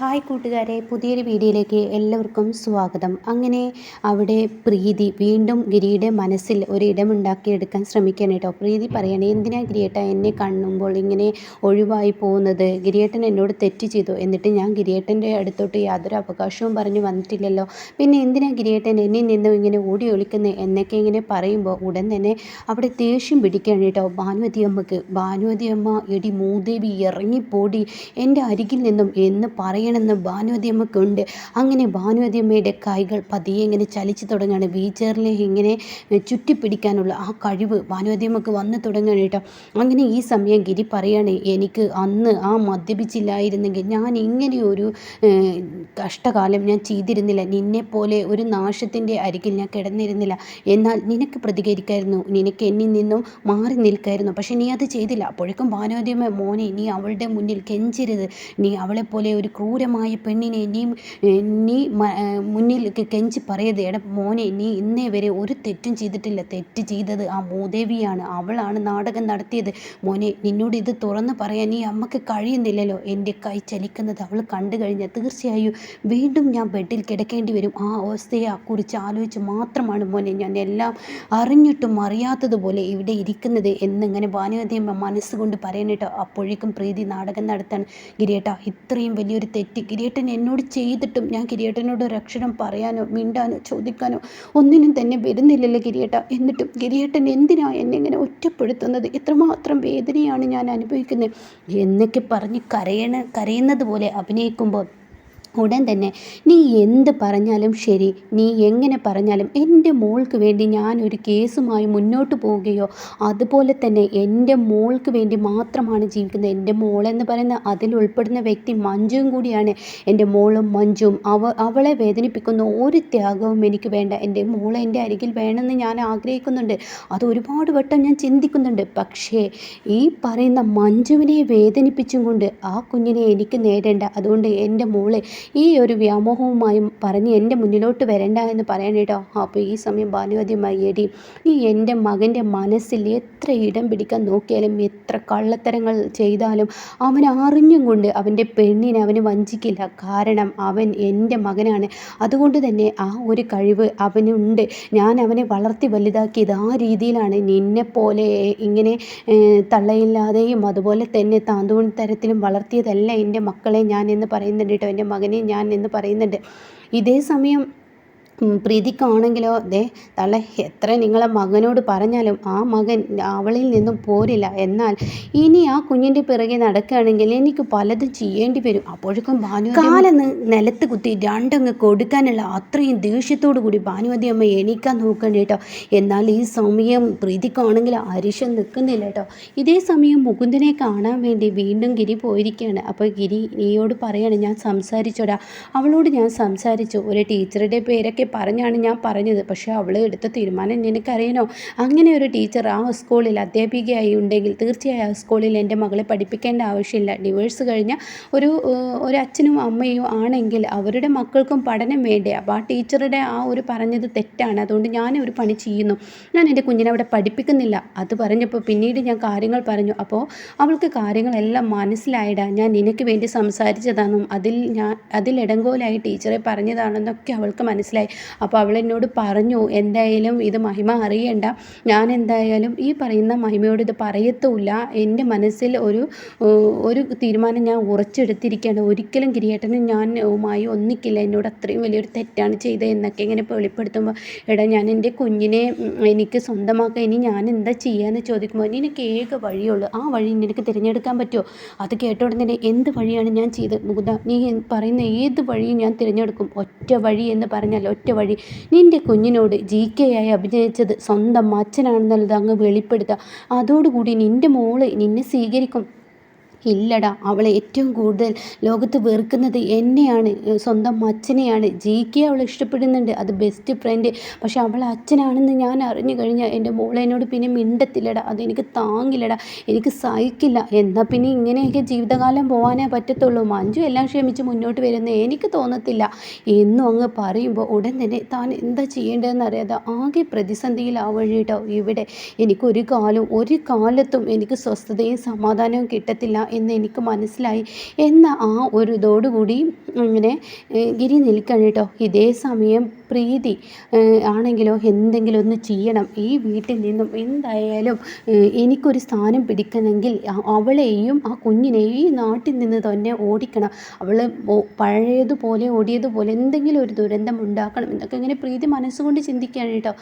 Hi കൂട്ടുകാരെ പുതിയൊരു വീഡിയോയിലേക്ക് എല്ലാവർക്കും സ്വാഗതം. അങ്ങനെ അവിടെ പ്രീതി വീണ്ടും ഗിരിയുടെ മനസ്സിൽ ഒരു ഇടമുണ്ടാക്കിയെടുക്കാൻ ശ്രമിക്കുകയാണ് കേട്ടോ. പ്രീതി പറയണേ എന്തിനാ ഗിരിയേട്ട എന്നെ കാണുമ്പോൾ ഇങ്ങനെ ഒഴിവായി പോകുന്നത്? ഗിരിയേട്ടൻ എന്നോട് തെറ്റ് ചെയ്തു. എന്നിട്ട് ഞാൻ ഗിരിയേട്ടന്റെ അടുത്തോട്ട് യാതൊരു അവകാശവും പറഞ്ഞു വന്നിട്ടില്ലല്ലോ. പിന്നെ എന്തിനാ ഗിരിയേട്ടൻ എന്നിൽ നിന്നും ഇങ്ങനെ ഓടി ഒളിക്കുന്നത് എന്നൊക്കെ ഇങ്ങനെ പറയുമ്പോൾ ഉടൻ തന്നെ അവിടെ ദേഷ്യം പിടിക്കുകയാണ് കേട്ടോ. ഭാനുവതി അമ്മയ്ക്ക് ഭാനുവതി അമ്മ എടി മൂദേവി ഇറങ്ങിപ്പോടി. എന്റെ അരികിൽ നിന്നും എന്ന് പറയണമെന്ന് ഭാനുവതി അമ്മക്കുണ്ട് അങ്ങനെ ഭാനുവതിയമ്മയുടെ കൈകൾ പതിയെ ഇങ്ങനെ ചലിച്ചു തുടങ്ങുകയാണ് വീച്ചറിനെ ഇങ്ങനെ ചുറ്റിപ്പിടിക്കാനുള്ള ആ കഴിവ് ഭാനുവതിയമ്മക്ക് വന്നു തുടങ്ങുകയാണ് കേട്ടോ. അങ്ങനെ ഈ സമയം ഗിരി പറയാണ് എനിക്ക് അന്ന് ആ മദ്യപിച്ചില്ലായിരുന്നെങ്കിൽ ഞാൻ ഇങ്ങനെയൊരു കഷ്ടകാലം ഞാൻ ചെയ്തിരുന്നില്ല. നിന്നെപ്പോലെ ഒരു നാശത്തിന്റെ അരികിൽ ഞാൻ കിടന്നിരുന്നില്ല. എന്നാൽ നിനക്ക് പ്രതികരിക്കായിരുന്നു. നിനക്ക് എന്നിൽ നിന്നും മാറി നിൽക്കായിരുന്നു. പക്ഷെ നീ അത് ചെയ്തില്ല. അപ്പോഴേക്കും ഭാനുവതിയമ്മ മോനെ നീ അവളുടെ മുന്നിൽ കെഞ്ചരുത്. നീ അവളെപ്പോലെ ഒരു ക്രൂരമായ പെണ്ണിനെ നീ നീ മുന്നിൽ കെഞ്ചി പറയത് എട മോനെ നീ ഇന്നേ വരെ ഒരു തെറ്റും ചെയ്തിട്ടില്ല. തെറ്റ് ചെയ്തത് ആ മൂദേവിയാണ്. അവളാണ് നാടകം നടത്തിയത്. മോനെ നിന്നോട് ഇത് തുറന്ന് പറയാൻ നീ അമ്മയ്ക്ക് കഴിയുന്നില്ലല്ലോ. എന്റെ കൈ ചലിക്കുന്നത് അവൾ കണ്ടു കഴിഞ്ഞാൽ തീർച്ചയായും വീണ്ടും ഞാൻ ബെഡിൽ കിടക്കേണ്ടി വരും. ആ അവസ്ഥയെ കുറിച്ച് ആലോചിച്ച് മാത്രമാണ് മോനെ ഞാൻ എല്ലാം അറിഞ്ഞിട്ടും അറിയാത്തതുപോലെ ഇവിടെ ഇരിക്കുന്നത് എന്നിങ്ങനെ ഭാനുവതിയമ്മ മനസ്സുകൊണ്ട് പറയണേട്ടോ. അപ്പോഴേക്കും പ്രീതി നാടകം നടത്താൻ. ഗിരിയേട്ട ഇത്രയും വലിയൊരു തെറ്റ് ഗിരിയേട്ടൻ എന്നോട് ചെയ്തിട്ടും ഞാൻ കിരീട്ടനോട് ഒരു അക്ഷരം പറയാനോ മിണ്ടാനോ ചോദിക്കാനോ ഒന്നിനും തന്നെ വരുന്നില്ലല്ലോ കിരീട്ട. എന്നിട്ടും കിരീട്ടൻ എന്തിനാ എന്നെ ഇങ്ങനെ ഒറ്റപ്പെടുത്തുന്നത്? എത്രമാത്രം വേദനയാണ് ഞാൻ അനുഭവിക്കുന്നത്? എന്നൊക്കെ പറഞ്ഞ് കരയണ കരയുന്നത് പോലെ അഭിനയിക്കുമ്പോൾ ഉടൻ തന്നെ നീ എന്ത് പറഞ്ഞാലും ശരി. നീ എങ്ങനെ പറഞ്ഞാലും എന്റെ മോൾക്ക് വേണ്ടി ഞാൻ ഒരു കേസുമായി മുന്നോട്ട് പോവുകയോ അതുപോലെ തന്നെ എന്റെ മോൾക്ക് വേണ്ടി മാത്രമാണ് ജീവിക്കുന്നത്. എന്റെ മോളെന്ന് പറയുന്ന അതിൽ ഉൾപ്പെടുന്ന വ്യക്തി മഞ്ജുവും കൂടിയാണ്. എന്റെ മോളും മഞ്ജുവും അവ അവളെ വേദനിപ്പിക്കുന്ന ഒരു ത്യാഗവും എനിക്ക് വേണ്ട. എന്റെ മോളെ എന്റെ അരികിൽ വേണമെന്ന് ഞാൻ ആഗ്രഹിക്കുന്നുണ്ട്. അത് ഒരുപാട് വട്ടം ഞാൻ ചിന്തിക്കുന്നുണ്ട്. പക്ഷേ ഈ പറയുന്ന മഞ്ജുവിനെ വേദനിപ്പിച്ചും കൊണ്ട് ആ കുഞ്ഞിനെ എനിക്ക് നേടേണ്ട. അതുകൊണ്ട് എന്റെ മോളെ ഈ ഒരു വ്യാമോഹവുമായും പറഞ്ഞ് എന്റെ മുന്നിലോട്ട് വരണ്ട എന്ന് പറയാൻ കേട്ടോ. അപ്പോൾ ഈ സമയം ബാലുവതി മയ്യടി നീ എന്റെ മകന്റെ മനസ്സിൽ എത്ര ഇടം പിടിക്കാൻ നോക്കിയാലും എത്ര കള്ളത്തരങ്ങൾ ചെയ്താലും അവൻ അറിഞ്ഞും കൊണ്ട് അവന്റെ പെണ്ണിനെ അവന് വഞ്ചിക്കില്ല. കാരണം അവൻ എന്റെ മകനാണ്. അതുകൊണ്ട് തന്നെ ആ ഒരു കഴിവ് അവനുണ്ട്. ഞാൻ അവനെ വളർത്തി വലുതാക്കിയത് ആ രീതിയിലാണ്. നിന്നെപ്പോലെ ഇങ്ങനെ തള്ളയില്ലാതെയും അതുപോലെ തന്നെ താന്തോൺ തരത്തിലും വളർത്തിയതല്ല എന്റെ മക്കളെ ഞാൻ എന്ന് പറയുന്നുണ്ട് കേട്ടോ എന്റെ മകനെ ഞാൻ ഇന്ന് പറയുന്നുണ്ട്. ഇതേ സമയം പ്രീതിക്കാണെങ്കിലോ ദേ തള്ള എത്ര നിങ്ങളെ മകനോട് പറഞ്ഞാലും ആ മകൻ അവളിൽ നിന്നും പോരില്ല. എന്നാൽ ഇനി ആ കുഞ്ഞിന്റെ പിറകെ നടക്കുകയാണെങ്കിൽ എനിക്ക് പലതും ചെയ്യേണ്ടി വരും. അപ്പോഴേക്കും ഭാനു കാലെന്ന് നിലത്ത് കുത്തി രണ്ടങ്ങ് കൊടുക്കാനുള്ള അത്രയും ദേഷ്യത്തോടു കൂടി ഭാനുവതി അമ്മ എണീക്കാൻ നോക്കണ്ട കേട്ടോ എന്നാൽ ഈ സമയം പ്രീതിക്കാണെങ്കിൽ അരിശം നിൽക്കുന്നില്ല കേട്ടോ ഇതേ സമയം മുകുന്ദനെ കാണാൻ വേണ്ടി വീണ്ടും ഗിരി പോയിരിക്കുകയാണ്. അപ്പോൾ ഗിരി നീയോട് പറയാണ് ഞാൻ സംസാരിച്ചോടാ. അവളോട് ഞാൻ സംസാരിച്ചു. ഒരു ടീച്ചറുടെ പേരൊക്കെ പറഞ്ഞാണ് ഞാൻ പറഞ്ഞത്. പക്ഷേ അവൾ എടുത്ത തീരുമാനം നിനക്കറിയണോ അങ്ങനെ ഒരു ടീച്ചർ ആ സ്കൂളിൽ അധ്യാപികയായി ഉണ്ടെങ്കിൽ തീർച്ചയായും ആ സ്കൂളിൽ എന്റെ മകളെ പഠിപ്പിക്കേണ്ട ആവശ്യമില്ല. ഡിവേഴ്സ് കഴിഞ്ഞ ഒരു ഒരു അച്ഛനും അമ്മയും ആണെങ്കിൽ അവരുടെ മക്കൾക്കും പഠനം വേണ്ടേ? അപ്പോൾ ആ ടീച്ചറുടെ ആ ഒരു പറഞ്ഞത് തെറ്റാണ്. അതുകൊണ്ട് ഞാൻ ഒരു പണി ചെയ്യുന്നു. ഞാൻ എന്റെ കുഞ്ഞിനെ അവിടെ പഠിപ്പിക്കുന്നില്ല. അത് പറഞ്ഞപ്പോൾ പിന്നീട് ഞാൻ കാര്യങ്ങൾ പറഞ്ഞു. അപ്പോൾ അവൾക്ക് കാര്യങ്ങളെല്ലാം മനസ്സിലായിടാ. ഞാൻ നിനക്ക് വേണ്ടി സംസാരിച്ചതാണെന്നും അതിൽ ഞാൻ അതിൽ ഇടങ്കോലായി ടീച്ചറെ പറഞ്ഞതാണെന്നൊക്കെ അവൾക്ക് മനസ്സിലായി. അപ്പോൾ അവൾ എന്നോട് പറഞ്ഞു എന്തായാലും ഇത് മഹിമ അറിയേണ്ട. ഞാൻ എന്തായാലും ഈ പറയുന്ന മഹിമയോട് ഇത് പറയത്തുമില്ല. എന്റെ മനസ്സിൽ ഒരു ഒരു തീരുമാനം ഞാൻ ഉറച്ചെടുത്തിരിക്കുകയാണ്. ഒരിക്കലും കിരിയേട്ടനും ഞാൻ ഒന്നിക്കില്ല. എന്നോട് അത്രയും വലിയൊരു തെറ്റാണ് ചെയ്തത് എന്നൊക്കെ ഇങ്ങനെ വെളിപ്പെടുത്തുമ്പോൾ എടാ ഞാൻ എന്റെ കുഞ്ഞിനെ എനിക്ക് സ്വന്തമാക്കാൻ ഇനി ഞാൻ എന്താ ചെയ്യാന്ന് ചോദിക്കുമ്പോൾ നിനക്ക് ഏക വഴിയുള്ളൂ. ആ വഴി നിനക്ക് തിരഞ്ഞെടുക്കാൻ പറ്റുമോ? അത് കേട്ട എന്ത് വഴിയാണ് ഞാൻ ചെയ്തത്? മുകുന്ദ നീ പറയുന്ന ഏത് വഴിയും ഞാൻ തിരഞ്ഞെടുക്കും. ഒറ്റ വഴി എന്ന് പറഞ്ഞാൽ ഒറ്റ വഴി നിന്റെ കുഞ്ഞിനോട് ജി കെ ആയി അഭിനയിച്ചത് സ്വന്തം അച്ഛനാണെന്നുള്ളത് അങ്ങ് വെളിപ്പെടുത്തുക. അതോടുകൂടി നിന്റെ മോൾ നിന്നെ സ്വീകരിക്കും. ഇല്ലടാ അവളെ ഏറ്റവും കൂടുതൽ ലോകത്ത് വെറുക്കുന്നത് എന്നെയാണ്. സ്വന്തം അച്ഛനെയാണ്. ജി അവൾ ഇഷ്ടപ്പെടുന്നുണ്ട്. അത് ബെസ്റ്റ് ഫ്രണ്ട് പക്ഷെ അവൾ അച്ഛനാണെന്ന് ഞാൻ അറിഞ്ഞു കഴിഞ്ഞാൽ എന്റെ മോളേനോട് പിന്നെ മിണ്ടത്തില്ലടാ. അതെനിക്ക് താങ്ങില്ലടാ. എനിക്ക് സഹിക്കില്ല. എന്നാൽ പിന്നെ ഇങ്ങനെയൊക്കെ ജീവിതകാലം പോകാനേ പറ്റത്തുള്ളൂ. മഞ്ജു എല്ലാം ക്ഷമിച്ച് മുന്നോട്ട് വരുന്ന എനിക്ക് തോന്നത്തില്ല. എന്നും അങ്ങ് പറയുമ്പോൾ ഉടൻ തന്നെ താൻ എന്താ ചെയ്യേണ്ടതെന്ന് അറിയാതെ ആകെ പ്രതിസന്ധിയിലാവഴിട്ടോ ഇവിടെ എനിക്കൊരു കാലം ഒരു കാലത്തും എനിക്ക് സ്വസ്ഥതയും സമാധാനവും കിട്ടത്തില്ല. എന്ന് എനിക്ക് മനസ്സിലായി. എന്ന ആ ഒരു ഇതോടുകൂടി ഇങ്ങനെ ഗിരി നിൽക്കണം കേട്ടോ. ഇതേ സമയം പ്രീതി ആണെങ്കിലോ എന്തെങ്കിലും ഒന്ന് ചെയ്യണം. ഈ വീട്ടിൽ നിന്നും എന്തായാലും എനിക്കൊരു സ്ഥാനം പിടിക്കണമെങ്കിൽ അവളെയും ആ കുഞ്ഞിനെയും ഈ നാട്ടിൽ നിന്ന് തന്നെ ഓടിക്കണം. അവൾ പഴയതുപോലെ ഓടിയതുപോലെ എന്തെങ്കിലും ഒരു ദുരന്തം ഉണ്ടാക്കണം. എന്നൊക്കെ ഇങ്ങനെ പ്രീതി മനസ്സുകൊണ്ട് ചിന്തിക്കുകയാണ് കേട്ടോ.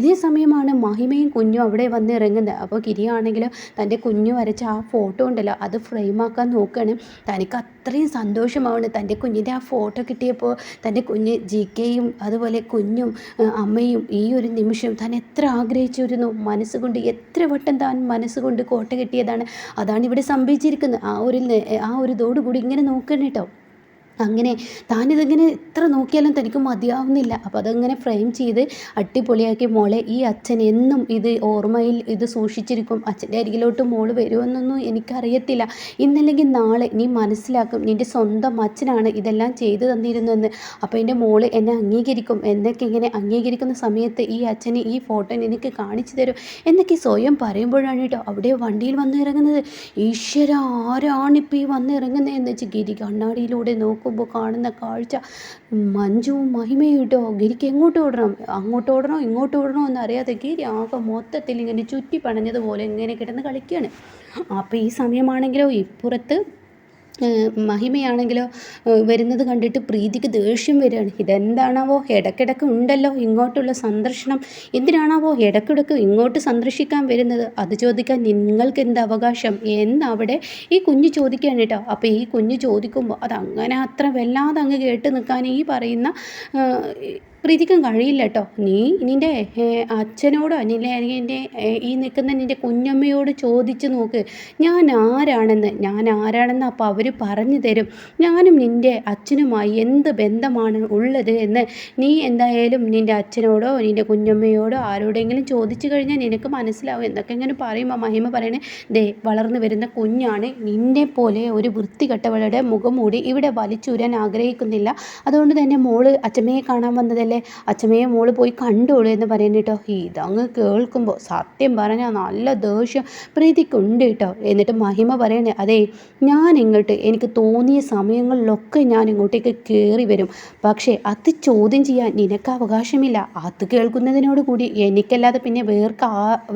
ഇതേ സമയമാണ് മഹിമയും കുഞ്ഞും അവിടെ വന്ന് ഇറങ്ങുന്നത് അപ്പോൾ ഗിരിയാണെങ്കിലും തന്റെ കുഞ്ഞു വരച്ച ആ ഫോട്ടോ ഉണ്ടല്ലോ അത് ഫ്രെയിമാക്കാൻ നോക്കുകയാണ്. തനിക്ക് അത്രയും സന്തോഷമാണ് തന്റെ കുഞ്ഞിന്റെ ആ ഫോട്ടോ കിട്ടിയപ്പോൾ തന്റെ കുഞ്ഞ് ജി കെയും അതുപോലെ കുഞ്ഞും അമ്മയും ഈ ഒരു നിമിഷം താൻ എത്ര ആഗ്രഹിച്ചിരുന്നു? മനസ്സുകൊണ്ട് എത്ര വട്ടം താൻ മനസ്സുകൊണ്ട് കോട്ട കെട്ടിയതാണ്? അതാണ് ഇവിടെ സംഭവിച്ചിരിക്കുന്നത്. ആ ഒരു ആ ഒരു ഇതോടുകൂടി ഇങ്ങനെ നോക്കണം കേട്ടോ അങ്ങനെ താനിതിങ്ങനെ എത്ര നോക്കിയാലും തനിക്ക് മതിയാവുന്നില്ല. അപ്പോൾ അതങ്ങനെ ഫ്രെയിം ചെയ്ത് അടിപൊളിയാക്കി മോളെ ഈ അച്ഛൻ എന്നും ഇത് ഓർമ്മയിൽ ഇത് സൂക്ഷിച്ചിരിക്കും. അച്ഛന്റെ അരികിലോട്ട് മോൾ വരുമെന്നൊന്നും എനിക്കറിയത്തില്ല. ഇന്നല്ലെങ്കിൽ നാളെ നീ മനസ്സിലാക്കും നിന്റെ സ്വന്തം അച്ഛനാണ് ഇതെല്ലാം ചെയ്തു തന്നിരുന്നതെന്ന്. അപ്പോൾ എന്റെ മോൾ എന്നെ അംഗീകരിക്കും. എന്നൊക്കെ ഇങ്ങനെ അംഗീകരിക്കുന്ന സമയത്ത് ഈ അച്ഛന് ഈ ഫോട്ടോ എനിക്ക് കാണിച്ചു തരും. എന്നൊക്കെ സ്വയം പറയുമ്പോഴാണ് കേട്ടോ അവിടെ വണ്ടിയിൽ വന്നിറങ്ങുന്നത് ഈശ്വര ആരാണിപ്പോൾ ഈ വന്നിറങ്ങുന്നത് എന്ന് വെച്ച് ഗിരി കണ്ണാടിയിലൂടെ നോക്കും. നോക്കുമ്പോൾ കാണുന്ന കാഴ്ച മഞ്ജുവും മഹിമയും ഇട്ടോ? ഗിരിക്ക് എങ്ങോട്ട് ഓടണം? അങ്ങോട്ട് ഓടണോ? ഇങ്ങോട്ട് ഓടണോ എന്നറിയാതെ ഗിരി ആകെ മൊത്തത്തിൽ ഇങ്ങനെ ചുറ്റി പണഞ്ഞതുപോലെ ഇങ്ങനെ കിടന്ന് കളിക്കുകയാണ് അപ്പോൾ ഈ സമയമാണെങ്കിലോ? ഇപ്പുറത്ത് മഹിമയാണെങ്കിലോ വരുന്നത് കണ്ടിട്ട് പ്രീതിക്ക് ദേഷ്യം വരികയാണ്. ഇതെന്താണാവോ ഇടയ്ക്കിടയ്ക്ക് ഉണ്ടല്ലോ ഇങ്ങോട്ടുള്ള സന്ദർശനം. എന്തിനാണാവോ ഇടയ്ക്കിടയ്ക്ക് ഇങ്ങോട്ട് സന്ദർശിക്കാൻ വരുന്നത്? അത് ചോദിക്കാൻ നിങ്ങൾക്ക് എന്ത് അവകാശം? എന്നവിടെ ഈ കുഞ്ഞ് ചോദിക്കുകയാണ് കേട്ടോ. അപ്പോൾ ഈ കുഞ്ഞ് ചോദിക്കുമ്പോൾ അതങ്ങനെ അത്ര വല്ലാതെ അങ്ങ് കേട്ട് നിൽക്കാൻ ഈ പറയുന്ന പ്രീതിക്കും കഴിയില്ല കേട്ടോ നീ നിന്റെ അച്ഛനോടോ നിന്റെ നിന്റെ ഈ നിൽക്കുന്ന നിന്റെ കുഞ്ഞമ്മയോട് ചോദിച്ച് നോക്ക്. ഞാൻ ആരാണെന്ന് ഞാൻ ആരാണെന്ന് അപ്പോൾ അവർ പറഞ്ഞു തരും. ഞാനും നിന്റെ അച്ഛനുമായി എന്ത് ബന്ധമാണ് ഉള്ളത് എന്ന് നീ എന്തായാലും നിന്റെ അച്ഛനോടോ നിന്റെ കുഞ്ഞമ്മയോടോ ആരോടെങ്കിലും ചോദിച്ചു കഴിഞ്ഞാൽ നിനക്ക് മനസ്സിലാവും. എന്നൊക്കെ ഇങ്ങനെ പറയുമ്പോൾ മഹിമ പറയണേ ദേ വളർന്നു വരുന്ന കുഞ്ഞാണ് നിന്നെ പോലെ ഒരു വൃത്തികെട്ടവളുടെ മുഖം മൂടി ഇവിടെ വലിച്ചൂരാൻ ആഗ്രഹിക്കുന്നില്ല. അതുകൊണ്ട് തന്നെ മോൾ അച്ഛമ്മയെ കാണാൻ വന്നതല്ലേ? അല്ലേ? അച്ഛമ്മയെ മോൾ പോയി കണ്ടോളൂ എന്ന് പറയുന്നത് കേട്ടോ. ഇതങ്ങ് കേൾക്കുമ്പോൾ സത്യം പറഞ്ഞാൽ നല്ല ദേഷ്യം. പ്രീതിക്കുണ്ട് കേട്ടോ. എന്നിട്ട് മഹിമ പറയണേ അതെ ഞാൻ ഇങ്ങോട്ട് എനിക്ക് തോന്നിയ സമയങ്ങളിലൊക്കെ ഞാൻ ഇങ്ങോട്ടേക്ക് കയറി വരും. പക്ഷേ അത് ചോദ്യം ചെയ്യാൻ നിനക്ക് അവകാശമില്ല. അത് കേൾക്കുന്നതിനോട് കൂടി എനിക്കല്ലാതെ പിന്നെ വേർക്ക്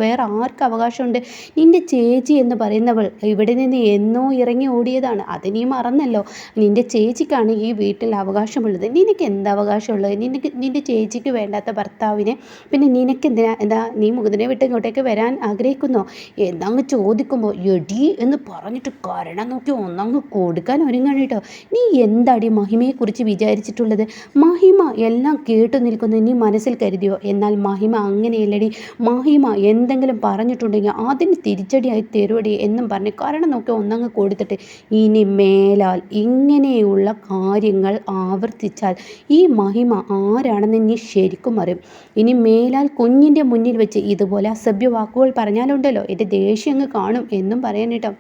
വേറെ ആർക്ക് അവകാശമുണ്ട്? നിന്റെ ചേച്ചി എന്ന് പറയുന്നവൾ ഇവിടെ നിന്ന് എന്നോ ഇറങ്ങി ഓടിയതാണ്. അത് നീ മറന്നല്ലോ. നിന്റെ ചേച്ചിക്കാണ് ഈ വീട്ടിൽ അവകാശമുള്ളത്. നിനക്ക് എന്ത് അവകാശമുള്ളത്? നിനക്ക് നിന്റെ ചേച്ചിക്ക് വേണ്ടാത്ത ഭർത്താവിനെ. പിന്നെ നിനക്കെന്തിനാ? എന്താ നീ മുകുന്ദനെ വിട്ട് ഇങ്ങോട്ടേക്ക് വരാൻ ആഗ്രഹിക്കുന്നോ? എന്നങ്ങ് ചോദിക്കുമ്പോൾ എടി എന്ന് പറഞ്ഞിട്ട് കാരണം നോക്കി ഒന്നങ്ങ് കൊടുക്കാൻ ഒരുങ്ങാണ് കേട്ടോ. നീ എന്താടി മഹിമയെക്കുറിച്ച് വിചാരിച്ചിട്ടുള്ളത്? മഹിമ എല്ലാം കേട്ടു നിൽക്കുന്ന നീ മനസ്സിൽ കരുതിയോ? എന്നാൽ മഹിമ അങ്ങനെയല്ലടി. മഹിമ എന്തെങ്കിലും പറഞ്ഞിട്ടുണ്ടെങ്കിൽ അതിന് തിരിച്ചടിയായി തരുവടി എന്നും പറഞ്ഞ് കാരണം നോക്കി ഒന്നങ്ങ് കൊടുത്തിട്ട് ഇനി മേലാൽ ഇങ്ങനെയുള്ള കാര്യങ്ങൾ ആവർത്തിച്ചാൽ ഈ മഹിമ ആരാണ് ആരാണെന്ന് നീ ശരിക്കും അറിയും. ഇനി മേലാൽ കുഞ്ഞിന്റെ മുന്നിൽ വെച്ച് ഇതുപോലെ അസഭ്യ വാക്കുകൾ പറഞ്ഞാലുണ്ടല്ലോ. എന്റെ ദേഷ്യം അങ്ങ് കാണും എന്നും പറയാൻ കേട്ടോ.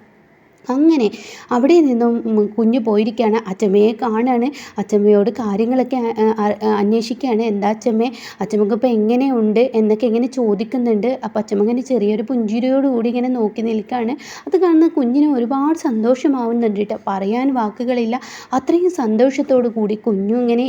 അങ്ങനെ അവിടെ നിന്നും കുഞ്ഞു പോയിരിക്കുകയാണ്. അച്ചമ്മയെ കാണാണ്. അച്ചമ്മയോട് കാര്യങ്ങളൊക്കെ അന്വേഷിക്കുകയാണ്. എന്താ അച്ചമ്മേ? അച്ചമ്മക്ക് ഇപ്പോൾ എങ്ങനെയുണ്ട് എന്നൊക്കെ ഇങ്ങനെ ചോദിക്കുന്നുണ്ട്. അപ്പോൾ അച്ചമ്മ ഇങ്ങനെ ചെറിയൊരു പുഞ്ചിരിയോടുകൂടി ഇങ്ങനെ നോക്കി നിൽക്കുകയാണ്. അത് കാണുന്ന കുഞ്ഞിന് ഒരുപാട് സന്തോഷമാവുന്നുണ്ട് കേട്ടോ. പറയാൻ വാക്കുകളില്ല. അത്രയും സന്തോഷത്തോടു കൂടി കുഞ്ഞു ഇങ്ങനെ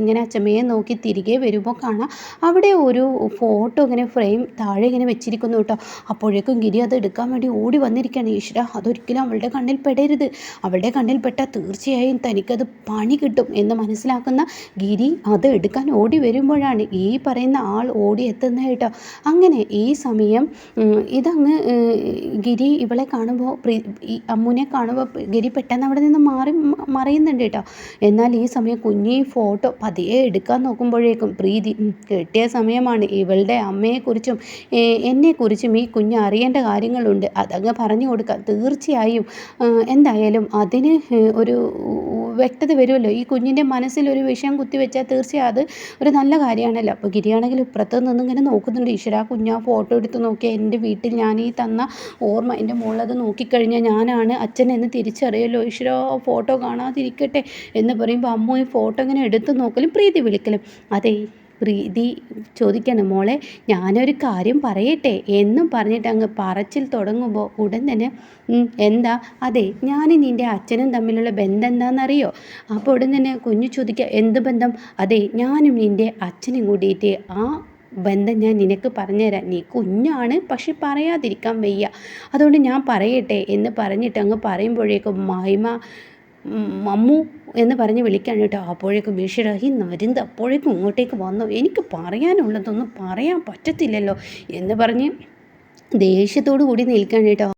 ഇങ്ങനെ അച്ചമ്മയെ നോക്കി തിരികെ വരുമ്പോൾ കാണാം. അവിടെ ഒരു ഫോട്ടോ ഇങ്ങനെ ഫ്രെയിം താഴെ ഇങ്ങനെ വെച്ചിരിക്കുന്നു കേട്ടോ. അപ്പോഴേക്കും ഗിരി അത് എടുക്കാൻ വേണ്ടി ഓടി വന്നിരിക്കുകയാണ്. ഈശ്വര അതൊരു ഒരിക്കലും അവളുടെ കണ്ണിൽ പെടരുത്. അവളുടെ കണ്ണിൽ പെട്ടാൽ തീർച്ചയായും തനിക്കത് പണി കിട്ടും എന്ന് മനസ്സിലാക്കുന്ന ഗിരി അത് എടുക്കാൻ ഓടി വരുമ്പോഴാണ് ഈ പറയുന്ന ആൾ ഓടി എത്തുന്നത് കേട്ടോ. അങ്ങനെ ഈ സമയം ഇതങ്ങ് ഗിരി ഇവളെ കാണുമ്പോൾ ഈ അമ്മുനെ കാണുമ്പോൾ ഗിരി പെട്ടെന്ന് അവിടെ നിന്ന് മാറി മറിയുന്നുണ്ട് കേട്ടോ. എന്നാൽ ഈ സമയം കുഞ്ഞി ഫോട്ടോ പതിയെ എടുക്കാൻ നോക്കുമ്പോഴേക്കും പ്രീതി കിട്ടിയ സമയമാണ് ഇവളുടെ അമ്മയെക്കുറിച്ചും എന്നെക്കുറിച്ചും ഈ കുഞ്ഞ് അറിയേണ്ട കാര്യങ്ങളുണ്ട്. അതങ്ങ് പറഞ്ഞു കൊടുക്കാം. തീർച്ചയായും തീർച്ചയായും. എന്തായാലും അതിന് ഒരു വ്യക്തത വരുമല്ലോ. ഈ കുഞ്ഞിന്റെ മനസ്സിൽ ഒരു വിഷം കുത്തിവെച്ചാൽ തീർച്ചയായും അത് ഒരു നല്ല കാര്യമാണല്ലോ. അപ്പോൾ ഗിരിയാണെങ്കിൽ ഇപ്പുറത്ത് നിന്ന് ഇങ്ങനെ നോക്കുന്നുണ്ട്. ഈശ്വര കുഞ്ഞാ ഫോട്ടോ എടുത്ത് നോക്കിയാൽ എന്റെ വീട്ടിൽ ഞാൻ ഈ തന്ന ഓർമ്മ എന്റെ മുകളിലത് നോക്കിക്കഴിഞ്ഞാൽ ഞാനാണ് അച്ഛൻ എന്ന് തിരിച്ചറിയല്ലോ. ഈശ്വര ഫോട്ടോ കാണാതിരിക്കട്ടെ എന്ന് പറയുമ്പോൾ അമ്മ ഈ ഫോട്ടോ ഇങ്ങനെ എടുത്ത് നോക്കലും പ്രീതി വിളിക്കലും. അതെ പ്രീതി ചോദിക്കണം മോളെ ഞാനൊരു കാര്യം പറയട്ടെ? എന്നും പറഞ്ഞിട്ട് അങ്ങ് പറച്ചിൽ തുടങ്ങുമ്പോൾ ഉടൻ തന്നെ എന്താ? അതെ ഞാനും നിന്റെ അച്ഛനും തമ്മിലുള്ള ബന്ധം എന്താണെന്നറിയോ അപ്പോൾ ഉടൻ തന്നെ കുഞ്ഞു ചോദിക്കുക എന്ത് ബന്ധം? അതെ ഞാനും നിന്റെ അച്ഛനും കൂടിയിട്ട് ആ ബന്ധം ഞാൻ നിനക്ക് പറഞ്ഞുതരാം. നീ കുഞ്ഞാണ് പക്ഷെ പറയാതിരിക്കാൻ വയ്യ. അതുകൊണ്ട് ഞാൻ പറയട്ടെ എന്ന് പറഞ്ഞിട്ട് അങ്ങ് പറയുമ്പോഴേക്കും മഹിമ മമ്മു എന്ന് പറഞ്ഞ് വിളിക്കാൻ കേട്ടോ. അപ്പോഴേക്കും ഈശ്വര ഈ നരിന്ത് അപ്പോഴേക്കും ഇങ്ങോട്ടേക്ക് വന്നു. എനിക്ക് പറയാനുള്ളതൊന്നും പറയാൻ പറ്റത്തില്ലല്ലോ എന്ന് പറഞ്ഞ് ദേഷ്യത്തോടു കൂടി നിൽക്കാൻ കേട്ടോ.